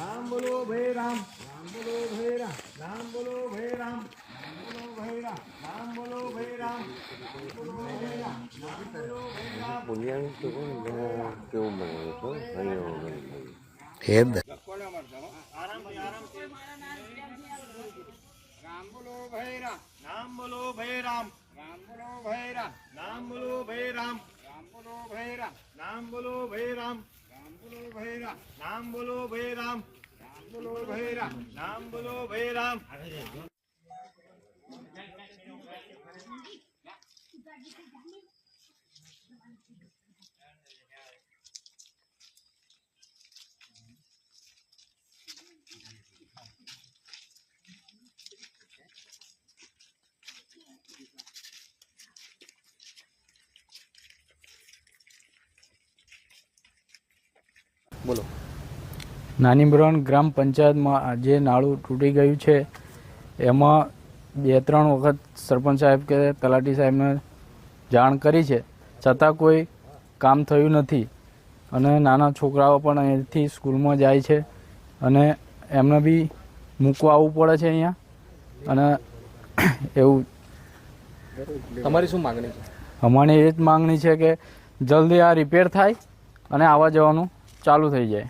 રામ બોલો ભય રામ રામ બોલો ભય રામ રામ બોલો ભય રામ રામ બોલો ભય રામ પુણ્યાનું તો કેવું બનાવે છો હેદ રામ બોલો ભય રામ રામ બોલો ભય રામ રામ બોલો ભય રામ રામ બોલો ભય રામ રામ બોલો ભય રામ રામ બોલો ભય રામ રામ બોલો ભય રામ બોલો ભય રામ રામ બોલો ભય રામ બોલો. નાનીમરણ ગ્રામ પંચાયતમાં જે નાળું તૂટી ગયું છે. એમાં બે ત્રણ વખત સરપંચ સાહેબ કે તલાટી સાહેબને જાણ કરી છે. છતાં કોઈ કામ થયું નથી. અને નાના છોકરાઓ પણ અહીંથી સ્કૂલમાં જાય છે. અને એમને બી મૂકવા આવવું પડે છે અહીંયા. અને એવું. તમારી શું માંગણી છે? અમારી એ જ માગણી છે કે જલ્દી આ રિપેર થાય અને આવવા જવાનું. ચાલુ થઈ જાય.